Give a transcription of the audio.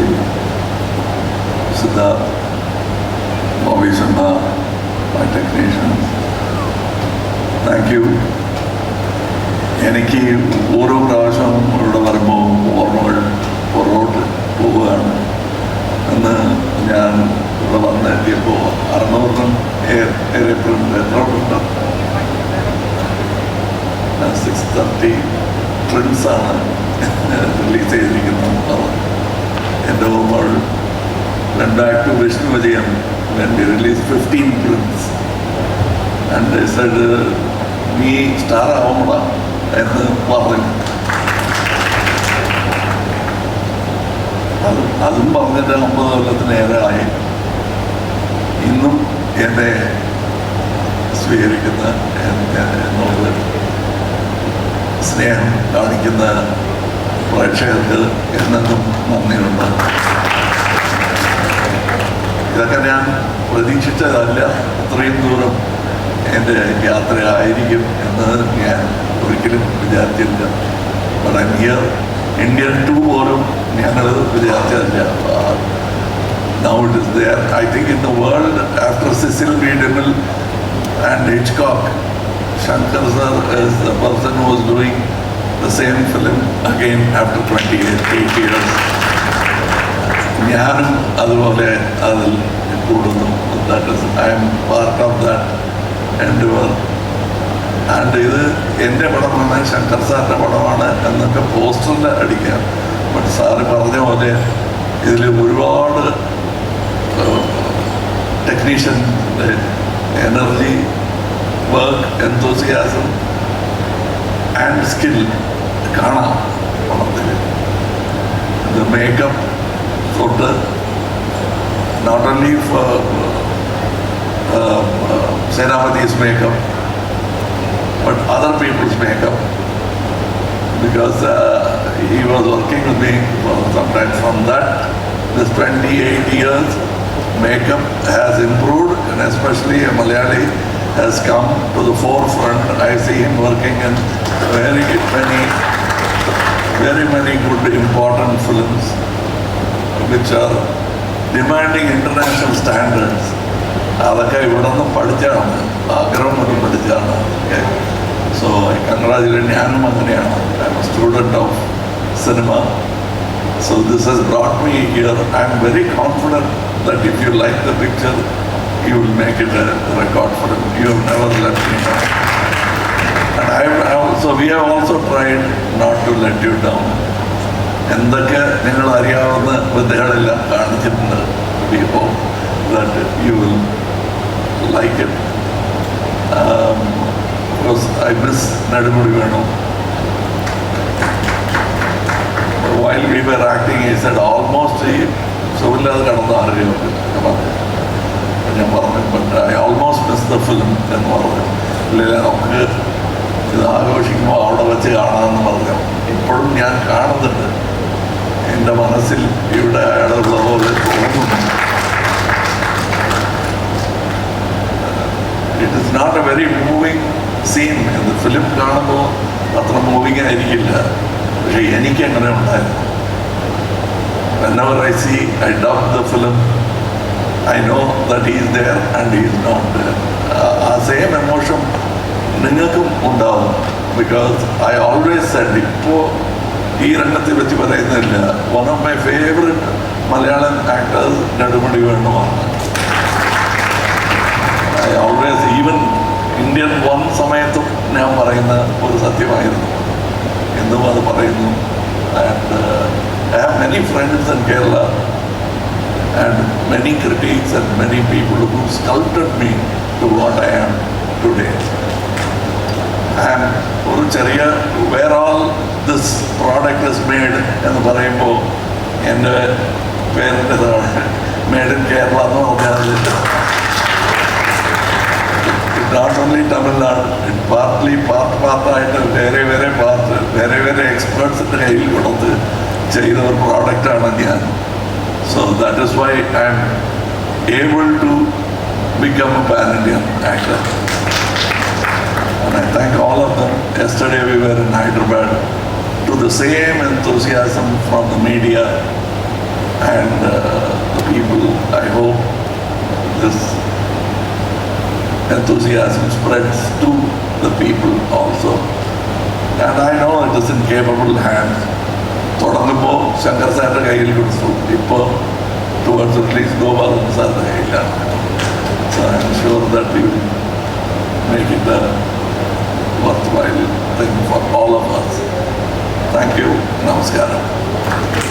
പ്രവർത്തിക്കും വിശുദ്ധ ഓഫീസുണ്ട technicians thank you എനിക്ക് ഓരോ പ്രാവശ്യം ഇവിടെ വരുമ്പോൾ ഓർമ്മകൾ പുറകോട്ട് പോവുകയാണ്. എന്ന് ഞാൻ ഇവിടെ വന്നെത്തിയപ്പോൾ അറുന്നൂറിനും ഏറെപ്പോഴും എത്രയുണ്ട് സിക്സ് തേർട്ടി ട്രിൻസാണ് റിലീസ് ചെയ്തിരിക്കുന്നത്. പറഞ്ഞു എന്റെ മോൾ രണ്ടായിട്ട് released 15 films. And they said, uh, നീ സ്റ്റാർ ആവണ എന്ന് പറഞ്ഞു. അത് അതും പറഞ്ഞിട്ട് അമ്പത് കൊല്ലത്തിനേറെ ആയി. ഇന്നും എന്നെ സ്വീകരിക്കുന്ന എന്നുള്ളത് സ്നേഹം കാണിക്കുന്ന പ്രേക്ഷകർക്ക് എന്നെന്നും നന്ദിയുണ്ട് ഇതൊക്കെ ഞാൻ പ്രതീക്ഷിച്ചതല്ല ഇത്രയും ദൂരം എന്റെ യാത്രയായിരിക്കും എന്ന് ഞാൻ ഒരിക്കലും വിചാരിച്ചില്ല ഹിയർ ഇന്ത്യൻ ടു പോലും ഞങ്ങൾ വിചാരിച്ചതല്ല Now it is there. I think in the world, after Cecil B. DeMille and Hitchcock, Shankar sir is the person who was doing the same film again after 28 years. ഞാനും അതുപോലെ അതിൽ കൂടുന്നു. I'm part of that എന്റെ and ഇത് എന്റെ പടമാണ് ശങ്കർ സാറിന്റെ പടമാണ് എന്നൊക്കെ പോസ്റ്ററിൽ അടിക്കാം ബട്ട് സാറ് പറഞ്ഞ പോലെ ഇതിൽ ഒരുപാട് ടെക്നീഷ്യന്റെ energy work enthusiasm and skill കാണാം പടത്തിൽ. The not only for uh, uh, Senapati's makeup, but other people's makeup, because uh, he was working with me for some time from that. This 28 years, makeup has improved, and especially a Malayali has come to the forefront. I see him working in very many, very many good important films which are demanding international standards. അതൊക്കെ ഇവിടെ നിന്ന് പഠിച്ചാണ് ആഗ്രഹം കൊണ്ട് പഠിച്ചാണ് so congratulate ഞാനും അങ്ങനെയാണ് I am student of cinema so this has brought me here I am very confident that if you like the picture you will make it a record for you have never let me down And I have also, we have also tried not to let you down. എന്തൊക്കെ നിങ്ങൾ അറിയാവുന്ന വിദ്യകളെല്ലാം കാണിച്ചിട്ടുണ്ട്. Hope that you will like it I miss Nedumudi Venu. While we were acting ഈ almost ഈ സുഖമില്ലാതെ കടന്ന ഞാൻ പറഞ്ഞു. But almost miss the film എന്ന് പറഞ്ഞു. ഇല്ല നമുക്ക് ഇത് ആഘോഷിക്കുമ്പോൾ അവിടെ വെച്ച് കാണാമെന്ന് പറഞ്ഞു. ഇപ്പോഴും ഞാൻ കാണുന്നുണ്ട്. എന്റെ മനസ്സിൽ ഇവിടെ അയാളുള്ള പോലെ തോന്നുന്നു. It is not a very moving scene എന്ന് ഫിലിം കാണുമ്പോൾ അത്ര മൂവിങ് ആയിരിക്കില്ല. പക്ഷെ എനിക്ക് അങ്ങനെ ഉണ്ടായിരുന്നു. Whenever I see, I dub the film, I know that he is there and he is. ആ സെയിം എമോഷൻ നിങ്ങൾക്കും ഉണ്ടാവും. ബിക്കോസ് ഐ ഓൾവേസ് സെഡ് ഇപ്പോൾ ഈ രംഗത്തെ പറ്റി പറയുന്നില്ല one of my favourite Malayalam actors Nedumudi വേണുമാണ് I always even Indian one സമയത്തും ഞാൻ പറയുന്ന ഒരു സത്യമായിരുന്നു. എന്നും അത് പറയുന്നു. And I have many friends in Kerala and many critics and many people who sculpted me to what I am today and ഒരു ചെറിയ where all this product is made എന്ന് പറയുമ്പോൾ എൻ്റെ പേരിൻ്റെ താഴെ മെയ്ഡ് ഇൻ കേരള എന്ന് പറഞ്ഞാൽ not only Tamil Nadu partly part പാർട്ടായിട്ട് വേറെ വേറെ പാർട്ട് വേറെ വേറെ എക്സ്പേർട്സിൻ്റെ കയ്യിൽ കൊടുത്ത് ചെയ്ത ഒരു പ്രോഡക്റ്റാണ് ഞാൻ so that is why I am able to become a pan Indian actor And I thank all of them. Yesterday we were in Hyderabad to the same enthusiasm from the media and uh, the people. I hope this enthusiasm spreads to the people also. And I know it is in capable hands. തുടങ്ങുമ്പോൾ ശങ്കർ സാറിന്റെ കയ്യിൽ കൊടുത്തു ഇപ്പോൾ towards release Gopalan സാറിന്റെ കയ്യിലാണ് so I am sure that you make it a worthwhile thing for all of us. Thank you. Namaskar.